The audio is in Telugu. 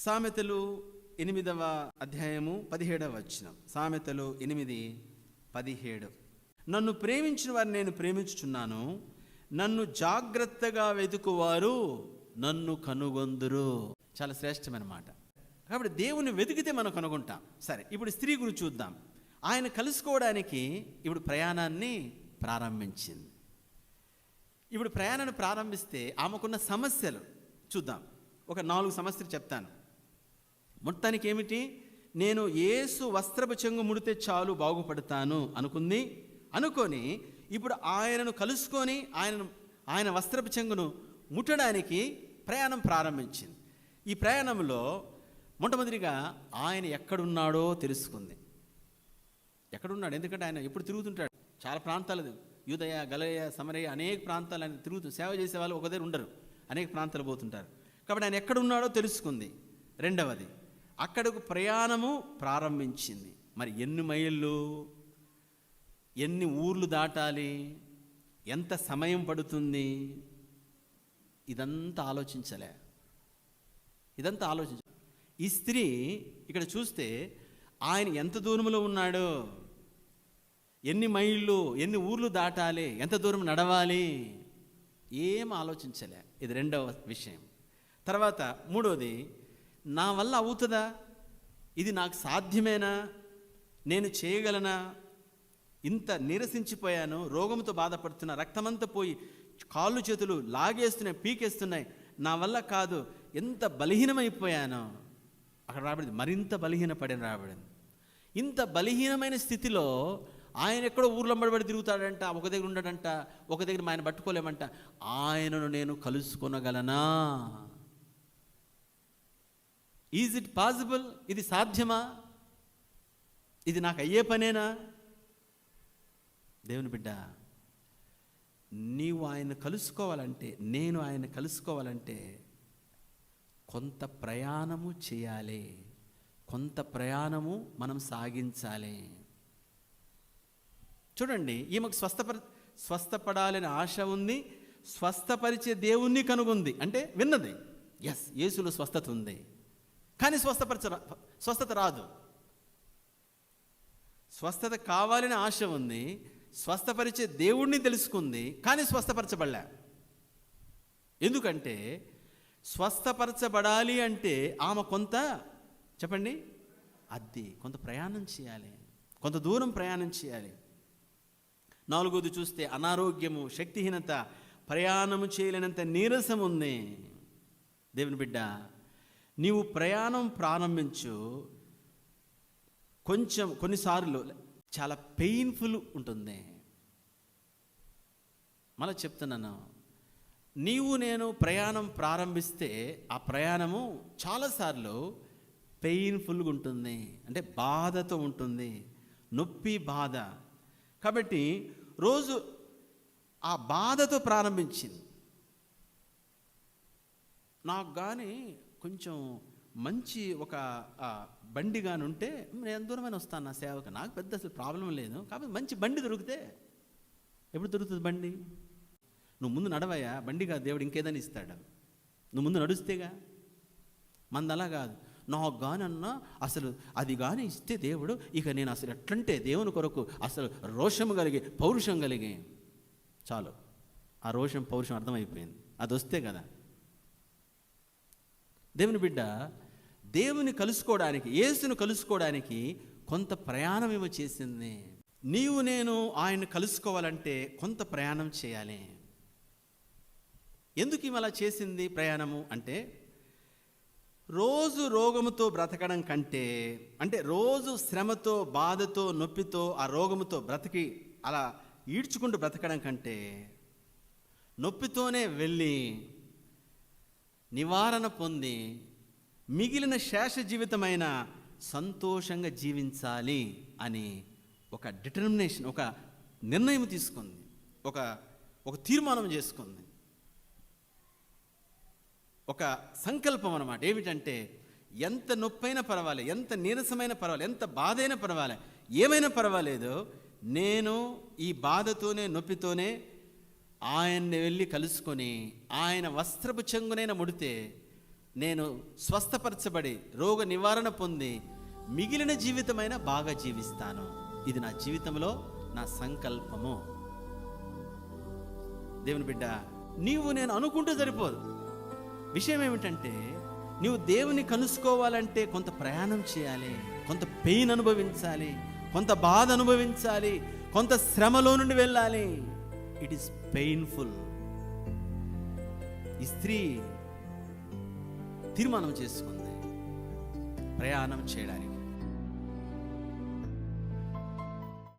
సామెతలు ఎనిమిదవ అధ్యాయము పదిహేడవ వచ్చిన సామెతలు ఎనిమిది పదిహేడు. నన్ను ప్రేమించిన వారిని నేను ప్రేమించుచున్నాను. నన్ను జాగ్రత్తగా వెతుకువారు నన్ను కనుగొందురు. చాలా శ్రేష్టమైన మాట. కాబట్టి దేవుని వెతికితే మనం కనుగొంటాం. సరే ఇప్పుడు స్త్రీ గురించి చూద్దాం. ఆయన కలుసుకోవడానికి ఇప్పుడు ప్రయాణాన్ని ప్రారంభించింది. ఇప్పుడు ప్రయాణాన్ని ప్రారంభిస్తే ఆమెకున్న సమస్యలు చూద్దాం. ఒక నాలుగు సమస్యలు చెప్తాను. మొత్తానికి ఏమిటి నేను ఏసు వస్త్రపు చెంగు ముడితే చాలు బాగుపడతాను అనుకుంది. అనుకొని ఇప్పుడు ఆయనను కలుసుకొని ఆయనను ఆయన వస్త్రపు చెంగును ముట్టడానికి ప్రయాణం ప్రారంభించింది. ఈ ప్రయాణంలో మొట్టమొదటిగా ఆయన ఎక్కడున్నాడో తెలుసుకుంది. ఎక్కడున్నాడు? ఎందుకంటే ఆయన ఎప్పుడు తిరుగుతుంటాడు? చాలా ప్రాంతాలు యూదయ గలయ సమరయ అనేక ప్రాంతాలు ఆయన తిరుగుతూ సేవ చేసే వాళ్ళు ఒక దగ్గర ఉండరు. అనేక ప్రాంతాలు పోతుంటారు. కాబట్టి ఆయన ఎక్కడున్నాడో తెలుసుకుంది. రెండవది అక్కడకు ప్రయాణము ప్రారంభించింది. మరి ఎన్ని మైళ్ళు? ఎన్ని ఊర్లు దాటాలి? ఎంత సమయం పడుతుంది? ఇదంతా ఆలోచించలే. ఇదంతా ఆలోచించ ఈ స్త్రీ ఇక్కడ చూస్తే ఆయన ఎంత దూరంలో ఉన్నాడో? ఎన్ని మైళ్ళు ఎన్ని ఊర్లు దాటాలి? ఎంత దూరం నడవాలి? ఏం ఆలోచించలే. ఇది రెండవ విషయం. తర్వాత మూడవది నా వల్ల అవుతుందా? ఇది నాకు సాధ్యమేనా? నేను చేయగలనా? ఇంత నీరసించిపోయాను రోగంతో బాధపడుతున్నా రక్తమంతా పోయి కాళ్ళు చేతులు లాగేస్తున్నాయి పీకేస్తున్నాయి. నా వల్ల కాదు ఎంత బలహీనమైపోయానో. అక్కడ రాబడింది మరింత బలహీనపడిన రాబడింది. ఇంత బలహీనమైన స్థితిలో ఆయన ఎక్కడో ఊర్లో పడి తిరుగుతాడంట ఒక దగ్గర ఉండడంట ఒక దగ్గర ఆయన పట్టుకోలేమంట. ఆయనను నేను కలుసుకొనగలనా? ఈజ్ ఇట్ పాసిబుల్ ఇది సాధ్యమా? ఇది నాకు అయ్యే పనేనా? దేవుని బిడ్డ నీవు ఆయన కలుసుకోవాలంటే నేను ఆయన కలుసుకోవాలంటే కొంత ప్రయాణము చేయాలి. కొంత ప్రయాణము మనం సాగించాలి. చూడండి ఈమెకు స్వస్థపర స్వస్థపడాలని ఆశ ఉంది స్వస్థపరిచే దేవుణ్ణి కనుగొంది. అంటే విన్నది. ఎస్ యేసులో స్వస్థత ఉంది. కానీ స్వస్థపరచ స్వస్థత రాదు. స్వస్థత కావాలని ఆశ ఉంది స్వస్థపరిచే దేవుణ్ణి తెలుసుకుంది కానీ స్వస్థపరచబడలే. ఎందుకంటే స్వస్థపరచబడాలి అంటే ఆమె కొంత చెప్పండి? అద్దె కొంత ప్రయాణం చేయాలి కొంత దూరం ప్రయాణం చేయాలి. నాలుగోది చూస్తే అనారోగ్యము శక్తిహీనత ప్రయాణము చేయలేనంత నీరసం ఉంది. దేవుని బిడ్డ నీవు ప్రయాణం ప్రారంభించు. కొంచెం కొన్నిసార్లు చాలా పెయిన్ఫుల్ ఉంటుంది. మళ్ళీ చెప్తున్నాను. నీవు నేను ప్రయాణం ప్రారంభిస్తే ఆ ప్రయాణము చాలాసార్లు పెయిన్ఫుల్గా ఉంటుంది. అంటే బాధతో ఉంటుంది. నొప్పి బాధ. కాబట్టి రోజు ఆ బాధతో ప్రారంభించింది. నాకు కానీ కొంచెం మంచి ఒక బండిగాను ఉంటే నేను ఎంత దూరమైన వస్తాను నా సేవకు. నాకు పెద్ద అసలు ప్రాబ్లం లేదు. కాబట్టి మంచి బండి దొరికితే ఎప్పుడు దొరుకుతుంది బండి? నువ్వు ముందు నడవయా బండిగా దేవుడు ఇంకేదని ఇస్తాడు. నువ్వు ముందు నడుస్తేగా. మంది అలా కాదు. నాకు గానన్నా అసలు అది కానీ ఇస్తే దేవుడు ఇక నేను అసలు ఎట్లంటే దేవుని కొరకు అసలు రోషం కలిగి పౌరుషం కలిగి. చాలు. ఆ రోషం పౌరుషం అర్థమైపోయింది. అది వస్తే కదా. దేవుని బిడ్డ దేవుని కలుసుకోవడానికి యేసును కలుసుకోవడానికి కొంత ప్రయాణం ఏమో చేసింది. నీవు నేను ఆయన కలుసుకోవాలంటే కొంత ప్రయాణం చేయాలి. ఎందుకు ఈమె అలా చేసింది ప్రయాణము అంటే రోజు రోగముతో బ్రతకడం కంటే అంటే రోజు శ్రమతో బాధతో నొప్పితో ఆ రోగముతో బ్రతికి అలా ఈడ్చుకుంటూ బ్రతకడం కంటే నొప్పితోనే వెళ్ళి నివారణ పొంది మిగిలిన శేష జీవితమైన సంతోషంగా జీవించాలి అని ఒక డిటర్మినేషన్ ఒక నిర్ణయం తీసుకుంది. ఒక ఒక తీర్మానం చేసుకుంది. ఒక సంకల్పం అనమాట ఏమిటంటే ఎంత నొప్పైనా పర్వాలేదు ఎంత నీరసమైన పర్వాలేదు ఎంత బాధ అయినా పర్వాలేదు ఏమైనా పర్వాలేదు నేను ఈ బాధతోనే నొప్పితోనే ఆయన్ని వెళ్ళి కలుసుకొని ఆయన వస్త్రపు చెంగునైన ముడితే నేను స్వస్థపరచబడి రోగ నివారణ పొంది మిగిలిన జీవితమైన బాగా జీవిస్తాను. ఇది నా జీవితంలో నా సంకల్పము. దేవుని బిడ్డ నీవు నేను అనుకుంటూ సరిపోదు. విషయం ఏమిటంటే నీవు దేవుని కలుసుకోవాలంటే కొంత ప్రయాణం చేయాలి కొంత పెయిన్ అనుభవించాలి కొంత బాధ అనుభవించాలి కొంత శ్రమలో నుండి వెళ్ళాలి. ఇట్ ఈస్ పెయిన్ఫుల్ ఈ స్త్రీ తీర్మానం చేసుకుంది. ప్రయాణం చేయడానికి.